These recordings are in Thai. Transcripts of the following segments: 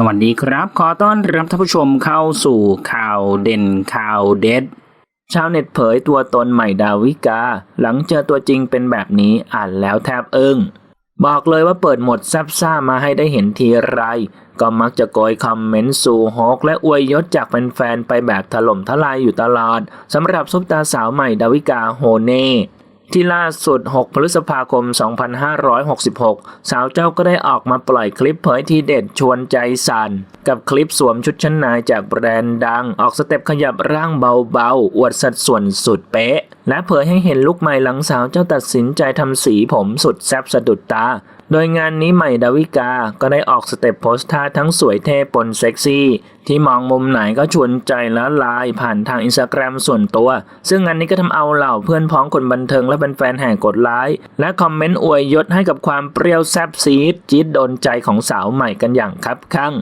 สวัสดีครับ ขอต้อนรับท่านผู้ชมเข้าสู่ข่าวเด่นข่าวเด็ด ชาวเน็ตเผยตัวตนใหม่ดาวิกา หลังเจอตัวจริงเป็นแบบนี้อ่านแล้วแทบอึ้งบอกเลยว่าเปิดหมดแซบซ่ามาให้ได้เห็นทีไร ก็มักจะโกยคอมเมนต์สู่ฮกและอวยยศจากแฟนๆไปแบบถล่มทลายอยู่ตลอดสำหรับซุปตาสาวใหม่ดาวิกาโฮเน่ ที่ล่าสุด 6 พฤษภาคม 2566 สาวเจ้าก็ได้ออกมาปล่อยคลิปเผยทีเด็ดชวนใจสั่น กับคลิปสวมชุดชั้นในจากแบรนด์ดัง ออกสเต็ปขยับร่างเบาๆ อวดสัดส่วนสุดเป๊ะ และเผยให้เห็นลุกใหม่หลังสาวเจ้าตัดสินใจทำสีผมสุดแซ่บสะดุดตา โดยงานนี้ใหม่ดาวิกาก็ได้ออกสเต็ปโพสท่าทั้งสวยเท่ปนเซ็กซี่ ที่มองมุมไหนก็ชวนใจละลายผ่านทางอินสตาแกรมส่วนตัว ซึ่งงานนี้ก็ทำเอาเหล่าเพื่อนพ้องคนบันเทิงและเป็นแฟนๆแห่กดไลค์และคอมเมนต์อวยยศให้กับความเปรี้ยวแซ่บซีดจี๊ดโดนใจของสาวใหม่กันอย่างคับคั่ง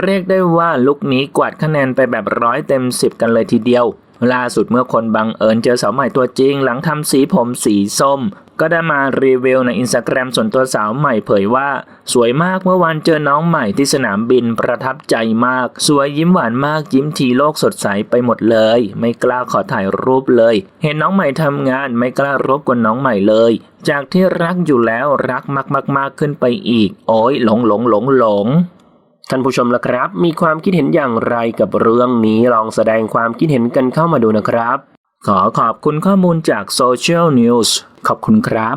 เรียกได้ว่าลุคนี้กวาดคะแนนไปแบบร้อยเต็มสิบกันเลยทีเดียวล่าสุดเมื่อคนบังเอิญเจอสาวใหม่ตัวจริงหลังทำสีผมสีส้มก็ได้มารีวิวในอินสตาแกรมส่วนตัวสาวใหม่เผยว่า สวยมากเมื่อวานเจอน้องใหม่ที่สนามบินประทับใจมาก สวยยิ้มหวานมากยิ้มทีโลกสดใสไปหมดเลย ไม่กล้าขอถ่ายรูปเลย เห็นน้องใหม่ทำงานไม่กล้ารบกวนน้องใหม่เลย จากที่รักอยู่แล้วรักมากๆมากขึ้นไปอีก โอ้ยหลงหลงหลงหลงท่านผู้ชมล่ะครับ มีความคิดเห็นอย่างไรกับเรื่องนี้ลองแสดงความคิดเห็นกันเข้ามาดูนะครับ ขอขอบคุณข้อมูลจาก Social News ขอบคุณครับ